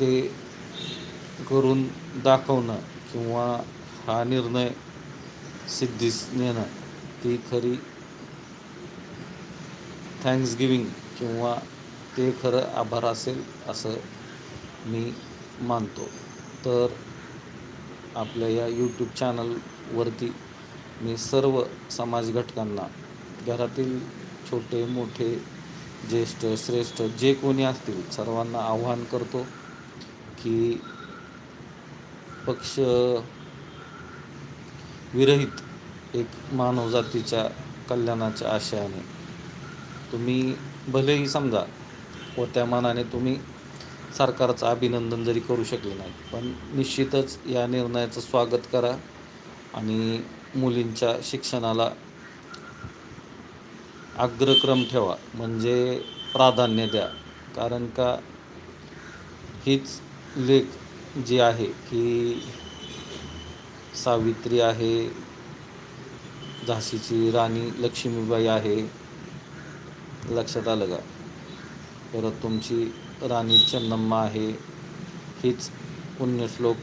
ते करून दाखवणं किंवा हा निर्णय सिद्धीस नेणं ती खरी थँक्सगिविंग किंवा ते खरं आभार असेल असं मी मानतो. तर आपल्या या यूट्यूब चॅनलवरती मी सर्व समाज घटकांना घरातील छोटे मोठे ज्येष्ठ श्रेष्ठ जे कोणी असतील सर्वांना आव्हान करतो. की पक्ष विरहित एक मानवजातीच्या कल्याणाच्या आशयाने. तुम्ही भलेही समजा व त्या मानाने तुम्ही सरकारचं अभिनंदन जरी करू शकले नाही पण निश्चितच या निर्णयाचं स्वागत करा आणि मुलींच्या शिक्षणाला अग्रक्रम ठेवा. म्हणजे प्राधान्य द्या. कारण का? हीच लेख जे आहे की सावित्री आहे झाशीची राणी लक्ष्मीबाई आहे लक्षात आलं का? परत तुमची राणी चन्नम्मा आहे हीच पुण्यश्लोक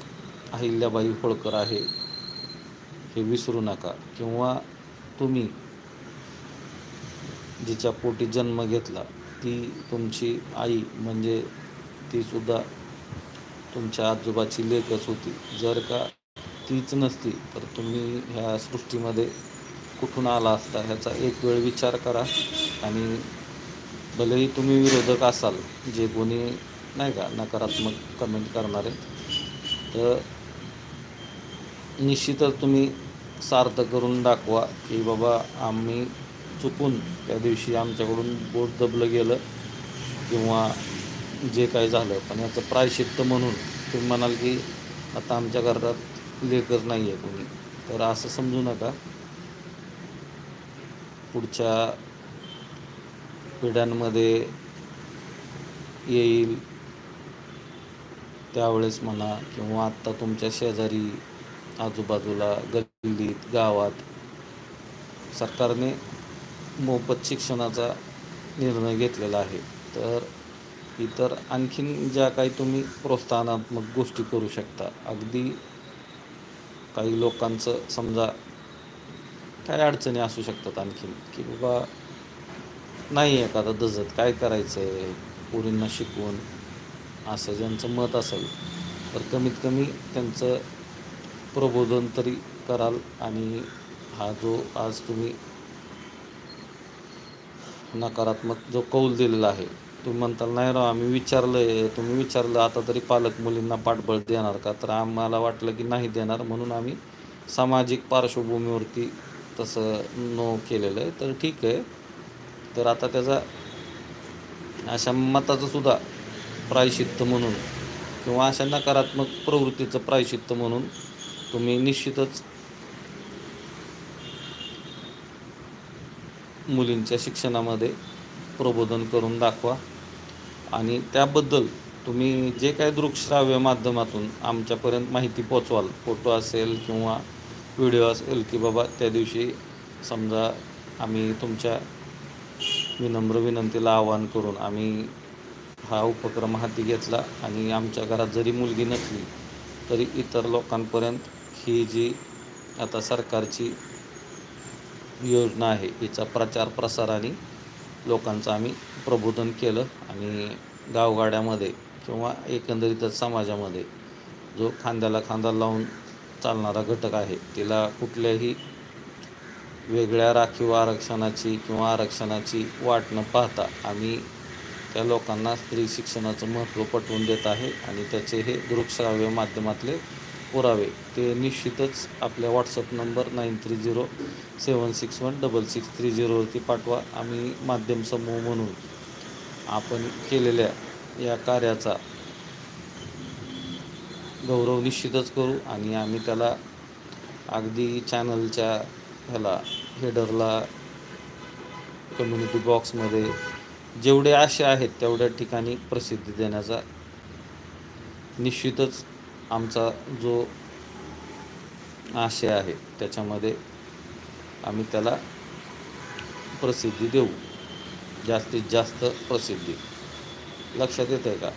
अहिल्याबाई होळकर आहे. हे विसरू नका. किंवा तुम्ही जिच्या पोटी जन्म घेतला ती तुमची आई म्हणजे तीसुद्धा तुमच्या आजोबाची लेखच होती. जर का तीच नसती तर तुम्ही ह्या सृष्टीमध्ये कुठून आला असता ह्याचा एक वेळ विचार करा आणि भलेही तुम्ही विरोधक असाल जे कोणी नाही का नकारात्मक कमेंट करणारे तर निश्चितच तुम्ही सार्थ करून दाखवा की बाबा आम्ही चुकून त्या दिवशी आमच्याकडून बोट दबलं गेलं किंवा जे काय झालं पण याचं प्रायशित्त म्हणून तुम्ही म्हणाल की आता आमच्या घरात लेकच नाही आहे कोणी तर असं समजू नका. पुढच्या पिढ्यांमध्ये येईल त्यावेळेस म्हणा किंवा आत्ता तुमच्या शेजारी आजूबाजूला गल्लीत गावात सरकारने मोफत शिक्षणाचा निर्णय घेतलेला आहे. तर इतर आणखीन ज्या काही तुम्ही प्रोत्साहनात्मक गोष्टी करू शकता. अगदी काही लोकांचं समजा काय अडचणी असू शकतात आणखीन की बाबा नाही एखादा दजत काय करायचं आहे पोरींना शिकवून असं ज्यांचं मत असेल तर कमीत कमी त्यांचं प्रबोधन तरी कराल आणि हा जो आज तुम्ही नकारात्मक जो कौल दिलेला आहे तुम्ही म्हणताल नाही राव आम्ही विचारलं आहे तुम्ही विचारलं आता तरी पालक मुलींना पाठबळ देणार का? तर आम्हाला वाटलं की नाही देणार म्हणून आम्ही सामाजिक पार्श्वभूमीवरती तसं नो केलेलं आहे. तर ठीक आहे. तर आता त्याचा अशा मताचं सुद्धा प्रायशित्त म्हणून किंवा अशा नकारात्मक प्रवृत्तीचं प्रायशित्त म्हणून तुम्ही निश्चितच मुलींच्या शिक्षणामध्ये प्रबोधन करून दाखवा. आणि त्याबद्दल तुम्ही जे काय दृकश्राव्य माध्यमातून आमच्यापर्यंत माहिती पोचवाल फोटो असेल किंवा व्हिडिओ असेल की बाबा त्या दिवशी समजा आम्ही तुमच्या विनम्र विनंतीला आवाहन करून आम्ही हा उपक्रम हाती घेतला आणि आमच्या घरात जरी मुलगी नसली तरी इतर लोकांपर्यंत ही जी आता सरकारची योजना आहे हिचा प्रचार प्रसार आणि लोकांचं आम्ही प्रबोधन केलं आणि गावगाड्यामध्ये किंवा एकंदरीतच समाजामध्ये जो खांद्याला खांदा लावून चालणारा घटक आहे तिला कुठल्याही वेगळ्या राखीव आरक्षणाची किंवा आरक्षणाची वाट न पाहता आम्ही त्या लोकांना स्त्री शिक्षणाचं महत्त्व पटवून देत आहे आणि त्याचे हे दृकश्राव्य माध्यमातले पुरावे ते निश्चितच आपल्या WhatsApp number nine three zero seven six one double six three झिरोवरती पाठवा. आम्ही माध्यम समूह म्हणून आपण केलेल्या या कार्याचा गौरव निश्चितच करू आणि आम्ही त्याला अगदी चॅनलच्या ह्याला हेडरला कम्युनिटी बॉक्समध्ये जेवढे आशे आहेत तेवढ्या ठिकाणी प्रसिद्धी देण्याचा निश्चितच आमचा जो आशय आहे त्याच्यामध्ये आम्ही त्याला प्रसिद्धी देऊ. जास्तीत जास्त प्रसिद्धी. लक्षात येतं आहे का?